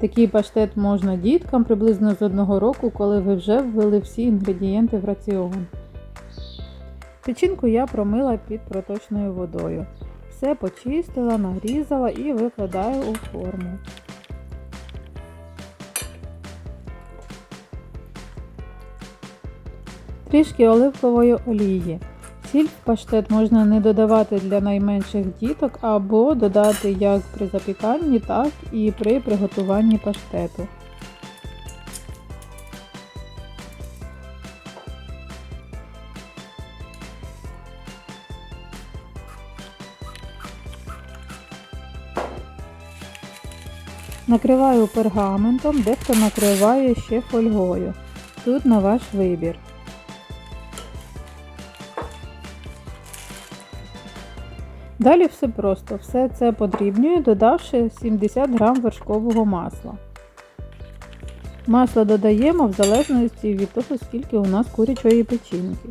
Такий паштет можна діткам приблизно з одного року, коли ви вже ввели всі інгредієнти в раціон. Печінку я промила під проточною водою. Все почистила, нагрізала і викладаю у форму. Трішки оливкової олії. Сіль в паштет можна не додавати для найменших діток або додати як при запіканні, так і при приготуванні паштету. Накриваю пергаментом, дехто накриває ще фольгою. Тут на ваш вибір. Далі все просто. Все це подрібнюю, додавши 70 г вершкового масла. Масло додаємо в залежності від того, скільки у нас курячої печінки.